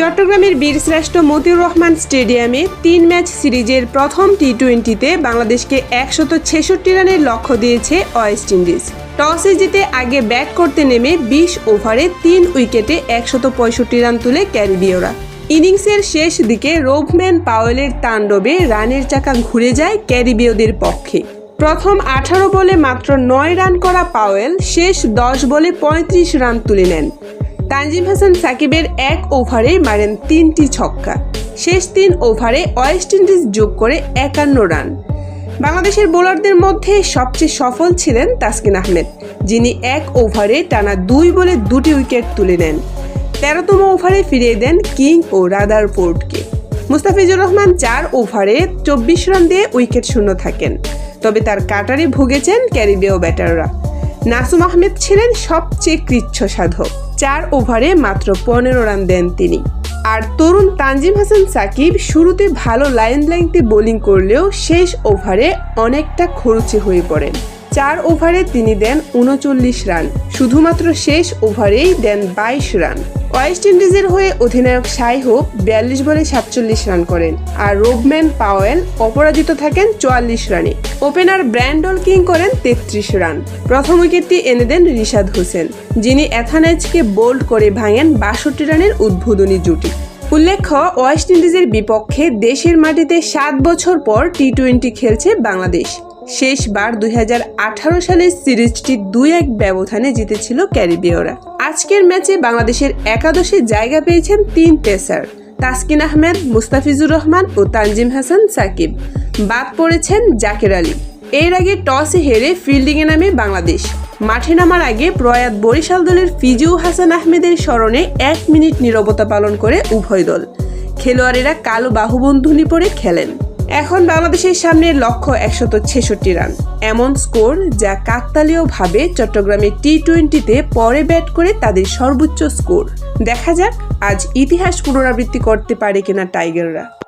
চট্টগ্রামের বীরশ্রেষ্ঠ মতিউর রহমান স্টেডিয়ামে তিন ম্যাচ সিরিজের প্রথম টি টোয়েন্টিতে বাংলাদেশকে একশত ছেষট্টি রানের লক্ষ্য দিয়েছে ওয়েস্ট ইন্ডিজ। টসে জিতে আগে ব্যাট করতে নেমে বিশ ওভারে তিন উইকেটে একশত পঁয়ষট্টি রান তুলে ক্যারিবীয়রা। ইনিংসের শেষ দিকে রোভম্যান পাওয়েলের তাণ্ডবে রানের চাকা ঘুরে যায় ক্যারিবীয়দের পক্ষে। প্রথম আঠারো বলে মাত্র নয় রান করা পাওয়েল শেষ দশ বলে পঁয়ত্রিশ রান তুলে নেন। তানজিম হাসান সাকিবের এক ওভারে মারেন তিনটি ছক্কা। শেষ তিন ওভারে ওয়েস্ট ইন্ডিজ যোগ করে একান্ন রান। বাংলাদেশের বোলারদের মধ্যে সবচেয়ে সফল ছিলেন তাসকিন আহমেদ, যিনি এক ওভারে টানা দুই বলে দুটি উইকেট তুলে নেন। তেরোতম ওভারে ফিরিয়ে দেন কিং ও রাদার রাদারফোর্ডকে। মুস্তাফিজুর রহমান চার ওভারে চব্বিশ রান দিয়ে উইকেট শূন্য থাকেন, তবে তার কাটারে ভুগেছেন ক্যারিবীয় ব্যাটাররা। নাসুম আহমেদ ছিলেন সবচেয়ে কৃচ্ছ সাধক। চার ওভারে মাত্র পনেরো রান দেন তিনি। আর তরুণ তানজিম হাসান সাকিব শুরুতে ভালো লাইন লাইনতে বোলিং করলেও শেষ ওভারে অনেকটা খরচে হয়ে পড়েন। চার ওভারে তিনি দেন উনচল্লিশ রান, শুধুমাত্র শেষ ওভারেই দেন বাইশ রান। ওয়েস্ট ইন্ডিজের হয়ে অধিনায়ক সাই হোপ বিয়াল্লিশ বলে সাতচল্লিশ রান করেন আর রোবম্যান পাওয়েল অপরাজিত থাকেন চুয়াল্লিশ রানে। ওপেনার ব্র্যান্ডল কিং করেন তেত্রিশ রান। প্রথম উইকেটটি এনে দেন রিশাদ হোসেন, যিনি অ্যাথানাইজকে বোল্ড করে ভাঙেন বাষট্টি রানের উদ্বোধনী জুটি। উল্লেখ্য, ওয়েস্ট ইন্ডিজের বিপক্ষে দেশের মাটিতে সাত বছর পর টি টোয়েন্টি খেলছে বাংলাদেশ। শেষবার দুই হাজার আঠারো সালের সিরিজটি দুই এক ব্যবধানে জিতেছিল ক্যারিবীয়রা। আজকের ম্যাচে বাংলাদেশের একাদশে জায়গা পেয়েছেন তিন পেসার, তাসকিন আহমেদ, মুস্তাফিজুর রহমান ও তানজিম হাসান সাকিব। বাদ পড়েছেন জাকের আলী। এর আগে টসে হেরে ফিল্ডিংয়ে নামে বাংলাদেশ। মাঠে নামার আগে প্রয়াত বরিশাল দলের ফিজিউ হাসান আহমেদের স্মরণে এক মিনিট নীরবতা পালন করে উভয় দল। খেলোয়াড়েরা কালো বাহুবন্ধুনি পরে খেলেন। এখন বাংলাদেশের সামনে লক্ষ্য একশত ছেষট্টি রান। এমন স্কোর যা কাকতালীয়ভাবে চট্টগ্রামের টি টোয়েন্টিতে পরে ব্যাট করে তাদের সর্বোচ্চ স্কোর। দেখা যাক আজ ইতিহাস পুনরাবৃত্তি করতে পারে কিনা টাইগাররা।